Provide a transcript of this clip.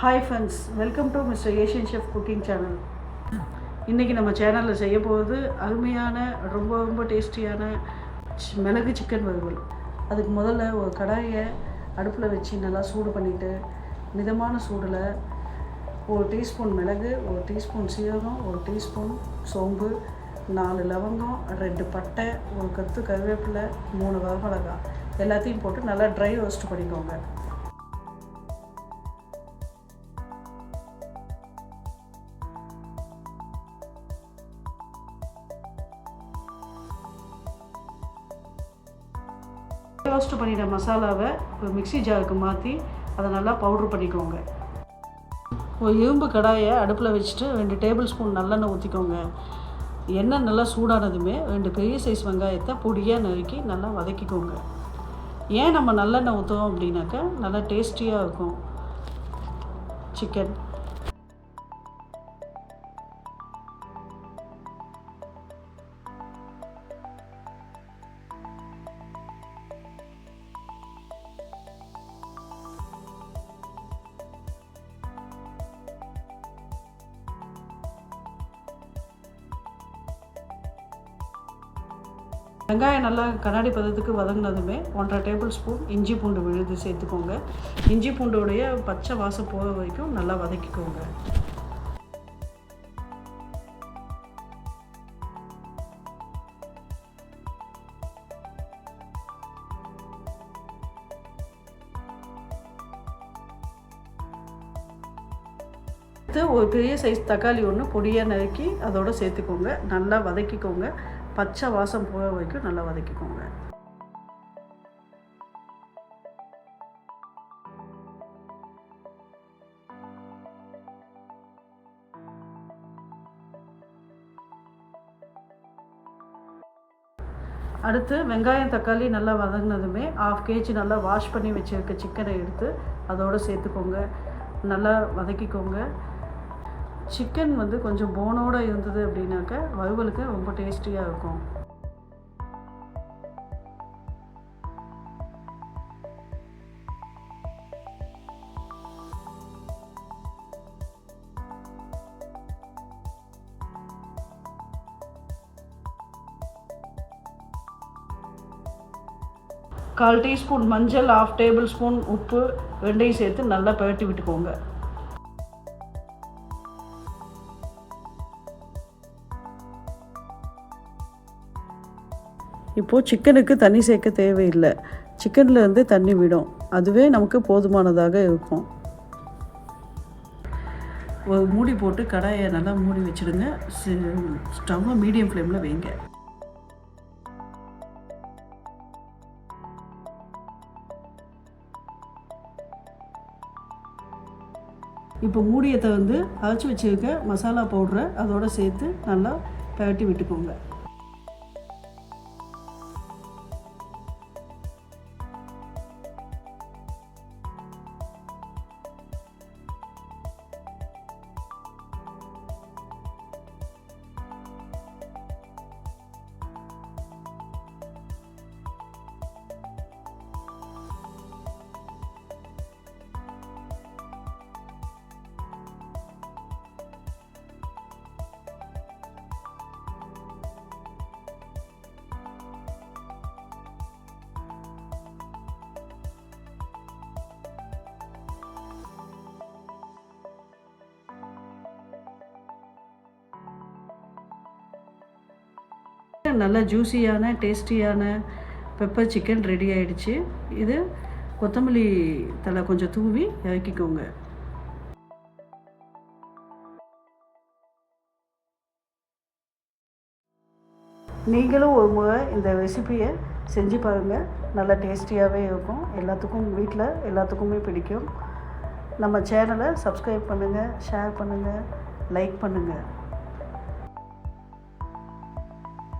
Hi friends welcome to mister Asian chef cooking channel இன்றைக்கி நம்ம சேனலில் செய்ய போகிறது அருமையான ரொம்ப ரொம்ப டேஸ்டியான மிளகு சிக்கன் வறுவல். அதுக்கு முதல்ல ஒரு கடாயை அடுப்பில் வச்சு நல்லா சூடு பண்ணிவிட்டு மிதமான சூடில் ஒரு டீஸ்பூன் மிளகு ஒரு டீஸ்பூன் சீரகம் ஒரு டீஸ்பூன் சோம்பு நாலு லவங்கம் ரெண்டு பட்டை ஒரு கத்து கருவேப்பிலை மூணு வரமிளகாய். எல்லாத்தையும் போட்டு நல்லா ட்ரை ரோஸ்ட் பண்ணிக்கோங்க. ரோஸ்ட் பண்ணிட்ட மசாலாவை ஒரு மிக்ஸி ஜாருக்கு மாற்றி அதை நல்லா பவுட்ரு பண்ணிக்கோங்க. ஒரு இரும்பு கடாயை அடுப்பில் வச்சுட்டு ரெண்டு டேபிள் ஸ்பூன் நல்லெண்ணெய் ஊற்றிக்கோங்க எண்ணெய் நல்லா சூடானதுமே ரெண்டு பெரிய சைஸ் வெங்காயத்தை பொடியாக நறுக்கி நல்லா வதக்கிக்கோங்க. ஏன் நம்ம நல்லெண்ணெய் ஊற்றுவோம் அப்படின்னாக்கா நல்லா டேஸ்டியாக இருக்கும். சிக்கன் வெங்காயம் நல்லா கண்ணாடி பதத்துக்கு வதங்கினதுமே ஒன்றரை டேபிள் ஸ்பூன் இஞ்சி பூண்டு விழுது சேர்த்துக்கோங்க. இஞ்சி பூண்டோடைய பச்சை வாசம் போக வரைக்கும் நல்லா வதக்கிக்கோங்க. ஒரு பெரிய சைஸ் தக்காளி ஒன்று பொடியாக நறுக்கி அதோட சேர்த்துக்கோங்க. நல்லா வதக்கிக்கோங்க. பச்சை வாசம் போக வரைக்கும் நல்லா வதக்கிக்கோங்க. அடுத்து வெங்காயம் தக்காளி நல்லா வதங்கினதுமே ஆஃப் கேஜி நல்லா வாஷ் பண்ணி வச்சுருக்க சிக்கனை எடுத்து அதோடு சேர்த்துக்கோங்க. நல்லா வதக்கிக்கோங்க. சிக்கன் வந்து கொஞ்சம் போனோடு இருந்தது அப்படின்னாக்க வறுவலுக்கு ரொம்ப டேஸ்டியாக இருக்கும். கால் டீஸ்பூன் மஞ்சள் ஆஃப் டேபிள் ஸ்பூன் உப்பு ரெண்டையும் சேர்த்து நல்லா பரட்டி விட்டுக்கோங்க. இப்போது சிக்கனுக்கு தண்ணி சேர்க்க தேவையில்லை. சிக்கனில் இருந்து தண்ணி விடும். அதுவே நமக்கு போதுமானதாக இருக்கும். மூடி போட்டு கடாயை நல்லா மூடி வச்சுடுங்க. ஸ்டவ்வை மீடியம் ஃப்ளேமில் வைங்க. இப்போ மூடியத்தை வந்து அரைச்சி வச்சுருக்க மசாலா பவுடரை அதோடு சேர்த்து நல்லா பரட்டி விட்டுக்கோங்க. நல்ல ஜூஸியான டேஸ்டியான பெப்பர் சிக்கன் ரெடி ஆயிடுச்சு. இது கொத்தமல்லி தலை கொஞ்சம் தூவி இறக்கிக்கோங்க. நீங்களும் ஒரு முறை இந்த ரெசிபியை செஞ்சு பாருங்கள் நல்லா டேஸ்டியாகவே இருக்கும். எல்லாத்துக்கும் வீட்டில் எல்லாத்துக்குமே பிடிக்கும். நம்ம சேனலை சப்ஸ்கிரைப் பண்ணுங்கள் ஷேர் பண்ணுங்கள் லைக் பண்ணுங்கள்